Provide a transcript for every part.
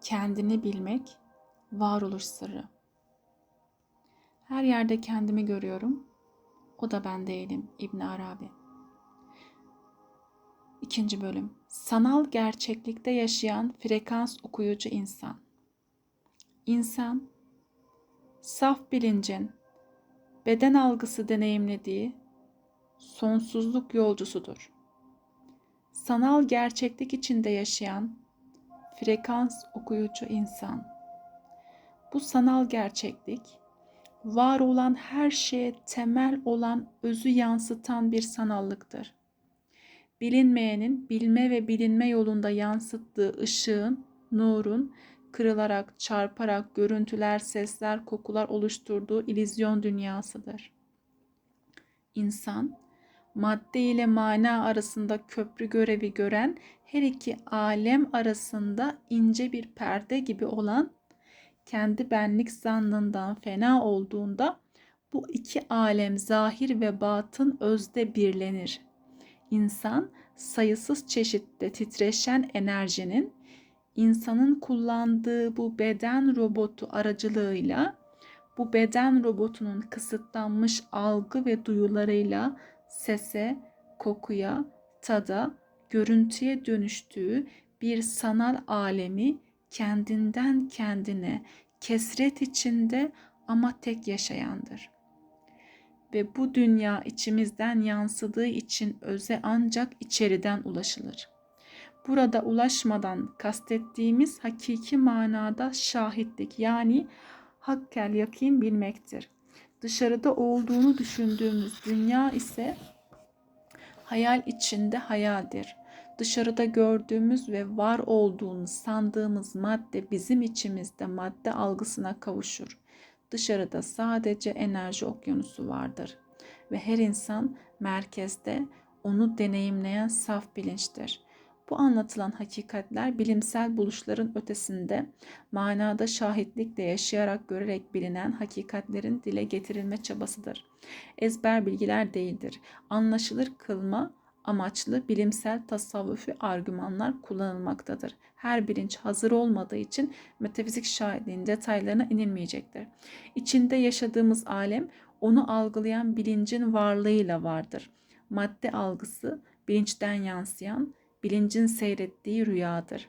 kendini bilmek, varoluş sırrı. Her yerde kendimi görüyorum. O da ben değilim İbn Arabi. İkinci bölüm. Sanal gerçeklikte yaşayan frekans okuyucu insan. İnsan, saf bilincin, beden algısı deneyimlediği sonsuzluk yolcusudur. Sanal gerçeklik içinde yaşayan frekans okuyucu insan. Bu sanal gerçeklik var olan her şeye temel olan özü yansıtan bir sanallıktır. Bilinmeyenin bilme ve bilinme yolunda yansıttığı ışığın, nurun kırılarak, çarparak görüntüler, sesler, kokular oluşturduğu ilizyon dünyasıdır. İnsan, madde ile mana arasında köprü görevi gören her iki alem arasında ince bir perde gibi olan kendi benlik zannından fena olduğunda bu iki alem zahir ve batın özde birlenir. İnsan sayısız çeşitte titreşen enerjinin insanın kullandığı bu beden robotu aracılığıyla bu beden robotunun kısıtlanmış algı ve duyularıyla sese, kokuya, tada, görüntüye dönüştüğü bir sanal alemi kendinden kendine kesret içinde ama tek yaşayandır. Ve bu dünya içimizden yansıdığı için öze ancak içeriden ulaşılır. Burada ulaşmadan kastettiğimiz hakiki manada şahitlik yani hakkel yakin bilmektir. Dışarıda olduğunu düşündüğümüz dünya ise hayal içinde hayaldir. Dışarıda gördüğümüz ve var olduğunu sandığımız madde bizim içimizde madde algısına kavuşur. Dışarıda sadece enerji okyanusu vardır ve her insan merkezde onu deneyimleyen saf bilinçtir. Bu anlatılan hakikatler bilimsel buluşların ötesinde manada şahitlikle yaşayarak görerek bilinen hakikatlerin dile getirilme çabasıdır. Ezber bilgiler değildir. Anlaşılır kılma amaçlı bilimsel tasavvufi argümanlar kullanılmaktadır. Her bilinç hazır olmadığı için metafizik şahitliğin detaylarına inilmeyecektir. İçinde yaşadığımız alem onu algılayan bilincin varlığıyla vardır. Madde algısı bilinçten yansıyan, bilincin seyrettiği rüyadır.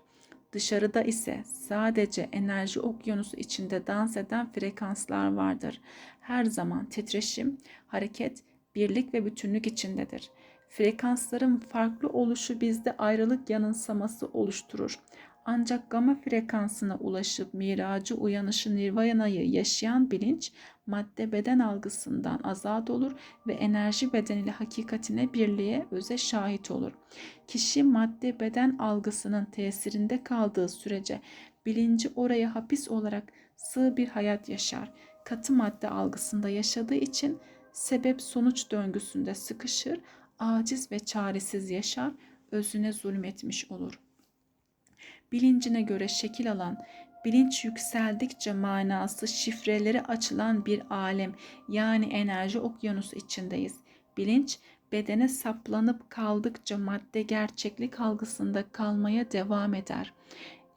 Dışarıda ise sadece enerji okyanusu içinde dans eden frekanslar vardır. Her zaman titreşim, hareket, birlik ve bütünlük içindedir. Frekansların farklı oluşu bizde ayrılık yanılsaması oluşturur. Ancak gama frekansına ulaşıp miracı uyanışı nirvanayı yaşayan bilinç madde beden algısından azat olur ve enerji bedeniyle hakikatine birliğe öze şahit olur. Kişi madde beden algısının tesirinde kaldığı sürece bilinci oraya hapis olarak sığ bir hayat yaşar. Katı madde algısında yaşadığı için sebep sonuç döngüsünde sıkışır, aciz ve çaresiz yaşar, özüne zulmetmiş olur. Bilincine göre şekil alan, bilinç yükseldikçe manası şifreleri açılan bir alem yani enerji okyanusu içindeyiz. Bilinç bedene saplanıp kaldıkça madde gerçeklik algısında kalmaya devam eder.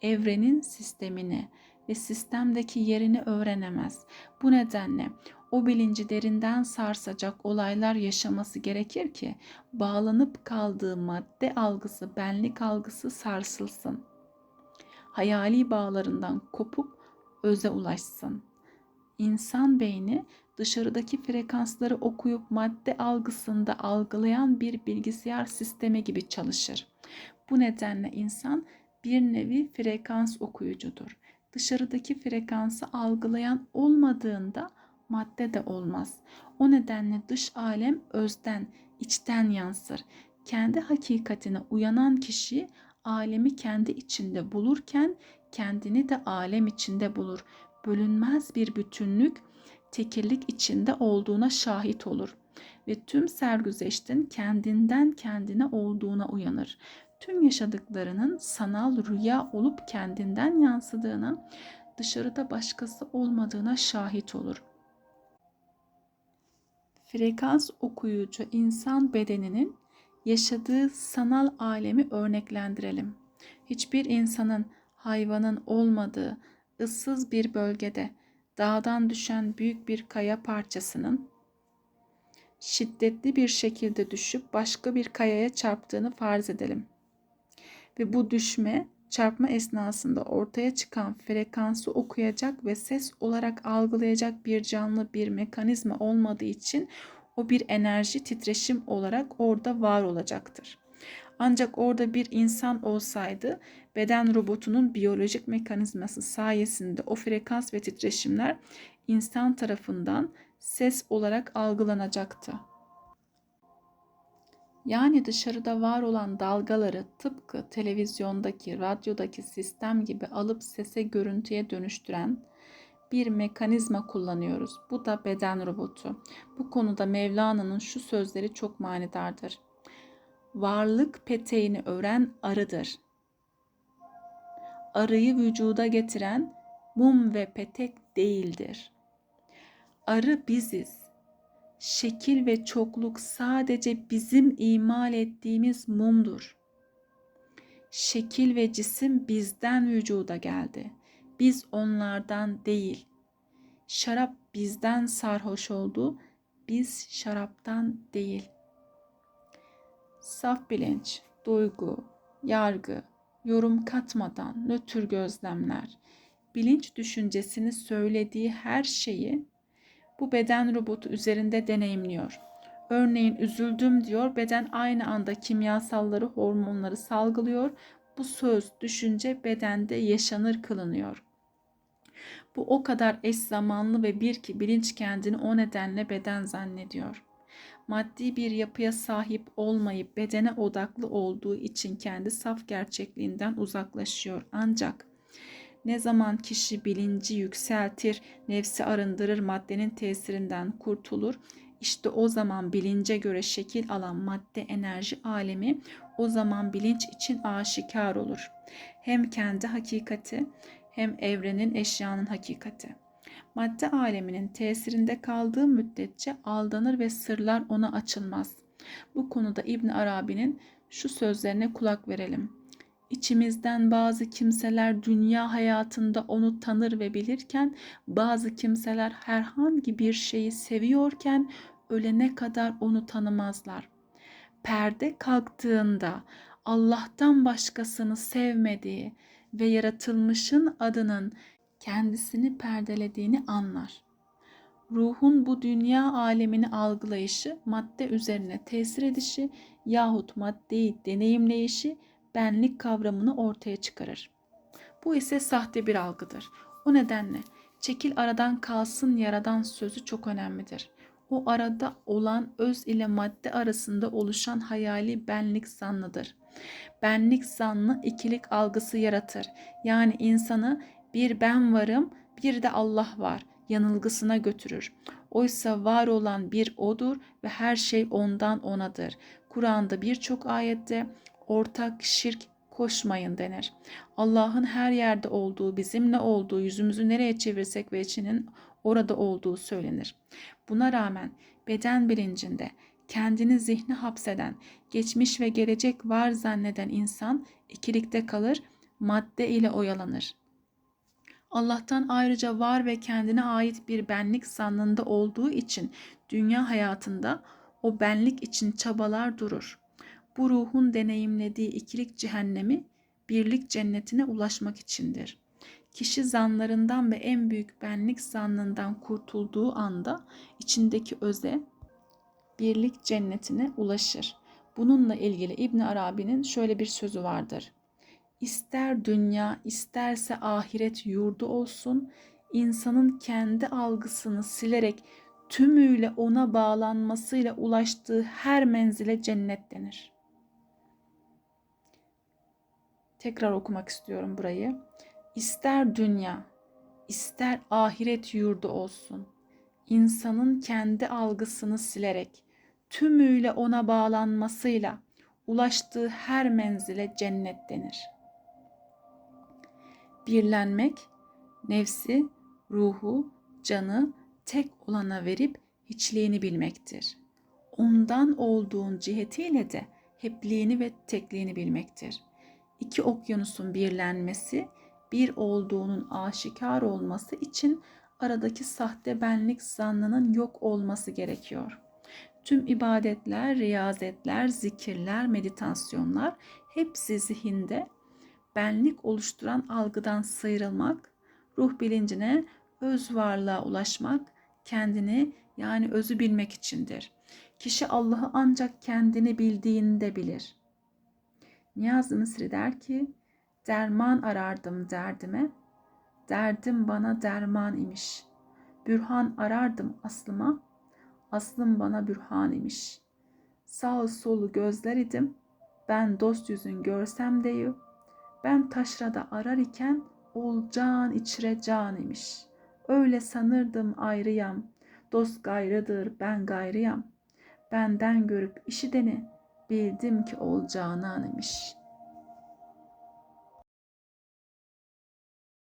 Evrenin sistemini ve sistemdeki yerini öğrenemez. Bu nedenle o bilinci derinden sarsacak olaylar yaşaması gerekir ki bağlanıp kaldığı madde algısı, benlik algısı sarsılsın. Hayali bağlarından kopup öze ulaşsın. İnsan beyni dışarıdaki frekansları okuyup madde algısında algılayan bir bilgisayar sistemi gibi çalışır. Bu nedenle insan bir nevi frekans okuyucudur. Dışarıdaki frekansı algılayan olmadığında madde de olmaz. O nedenle dış alem özden, içten yansır. Kendi hakikatine uyanan kişi alemi kendi içinde bulurken kendini de alem içinde bulur. Bölünmez bir bütünlük, tekirlik içinde olduğuna şahit olur ve tüm sergüzeştin kendinden kendine olduğuna uyanır. Tüm yaşadıklarının sanal rüya olup kendinden yansıdığına, dışarıda başkası olmadığına şahit olur. Frekans okuyucu insan bedeninin yaşadığı sanal alemi örneklendirelim. Hiçbir insanın hayvanın olmadığı ıssız bir bölgede dağdan düşen büyük bir kaya parçasının şiddetli bir şekilde düşüp başka bir kayaya çarptığını farz edelim. Ve bu düşme çarpma esnasında ortaya çıkan frekansı okuyacak ve ses olarak algılayacak bir canlı bir mekanizma olmadığı için o bir enerji titreşim olarak orada var olacaktır. Ancak orada bir insan olsaydı beden robotunun biyolojik mekanizması sayesinde o frekans ve titreşimler insan tarafından ses olarak algılanacaktı. Yani dışarıda var olan dalgaları tıpkı televizyondaki, radyodaki sistem gibi alıp sese, görüntüye dönüştüren bir mekanizma kullanıyoruz. Bu da beden robotu. Bu konuda Mevlana'nın şu sözleri çok manidardır. Varlık peteğini ören arıdır. Arıyı vücuda getiren mum ve petek değildir. Arı biziz şekil ve çokluk sadece bizim imal ettiğimiz mumdur. Şekil ve cisim bizden vücuda geldi. Biz onlardan değil. Şarap bizden sarhoş oldu. Biz şaraptan değil. Saf bilinç, duygu, yargı, yorum katmadan nötr gözlemler, bilinç düşüncesini söylediği her şeyi bu beden robotu üzerinde deneyimliyor. Örneğin üzüldüm diyor, beden aynı anda kimyasalları, hormonları salgılıyor. Bu söz, düşünce bedende yaşanır kılınıyor. Bu o kadar eş zamanlı ve bir ki bilinç kendini o nedenle beden zannediyor. Maddi bir yapıya sahip olmayıp bedene odaklı olduğu için kendi saf gerçekliğinden uzaklaşıyor. Ancak ne zaman kişi bilinci yükseltir, nefsi arındırır, maddenin tesirinden kurtulur, işte o zaman bilince göre şekil alan madde enerji alemi o zaman bilinç için aşikar olur. Hem kendi hakikati hem evrenin eşyanın hakikati. Madde aleminin tesirinde kaldığı müddetçe aldanır ve sırlar ona açılmaz. Bu konuda İbn Arabi'nin şu sözlerine kulak verelim. İçimizden bazı kimseler dünya hayatında onu tanır ve bilirken bazı kimseler herhangi bir şeyi seviyorken ölene kadar onu tanımazlar. Perde kalktığında Allah'tan başkasını sevmediği ve yaratılmışın adının kendisini perdelediğini anlar. Ruhun bu dünya alemini algılayışı, madde üzerine tesir edişi yahut maddeyi deneyimleyişi benlik kavramını ortaya çıkarır. Bu ise sahte bir algıdır. O nedenle çekil aradan kalsın yaradan sözü çok önemlidir. O arada olan öz ile madde arasında oluşan hayali benlik zannıdır. Benlik zannı ikilik algısı yaratır. Yani insanı bir ben varım, bir de Allah var yanılgısına götürür. Oysa var olan bir odur ve her şey ondan onadır. Kur'an'da birçok ayette ortak şirk koşmayın denir. Allah'ın her yerde olduğu, bizimle olduğu, yüzümüzü nereye çevirsek ve içinin orada olduğu söylenir. Buna rağmen beden bilincinde kendini zihni hapseden, geçmiş ve gelecek var zanneden insan ikilikte kalır, madde ile oyalanır. Allah'tan ayrıca var ve kendine ait bir benlik zannında olduğu için dünya hayatında o benlik için çabalar durur bu ruhun deneyimlediği ikilik cehennemi birlik cennetine ulaşmak içindir. Kişi zanlarından ve en büyük benlik zannından kurtulduğu anda içindeki öze birlik cennetine ulaşır. Bununla ilgili İbn Arabi'nin şöyle bir sözü vardır. İster dünya, isterse ahiret yurdu olsun, insanın kendi algısını silerek tümüyle ona bağlanmasıyla ulaştığı her menzile cennet denir. Tekrar okumak istiyorum burayı. İster dünya, ister ahiret yurdu olsun. insanın kendi algısını silerek tümüyle ona bağlanmasıyla ulaştığı her menzile cennet denir. Birlenmek nefsi, ruhu, canı tek olana verip hiçliğini bilmektir. Ondan olduğun cihetiyle de hepliğini ve tekliğini bilmektir.'' iki okyanusun birlenmesi bir olduğunun aşikar olması için aradaki sahte benlik zannının yok olması gerekiyor. Tüm ibadetler, riyazetler, zikirler, meditasyonlar hepsi zihinde benlik oluşturan algıdan sıyrılmak, ruh bilincine, öz varlığa ulaşmak, kendini yani özü bilmek içindir. Kişi Allah'ı ancak kendini bildiğinde bilir. Niyaz-ı Mısri der ki, derman arardım derdime, derdim bana derman imiş. Bürhan arardım aslıma, aslım bana bürhan imiş. Sağ solu gözler idim, ben dost yüzün görsem deyu, ben taşrada arar iken ol can içre can imiş. Öyle sanırdım ayrıyam, dost gayrıdır ben gayrıyam. Benden görüp işi deni, bildim ki ol canan imiş.''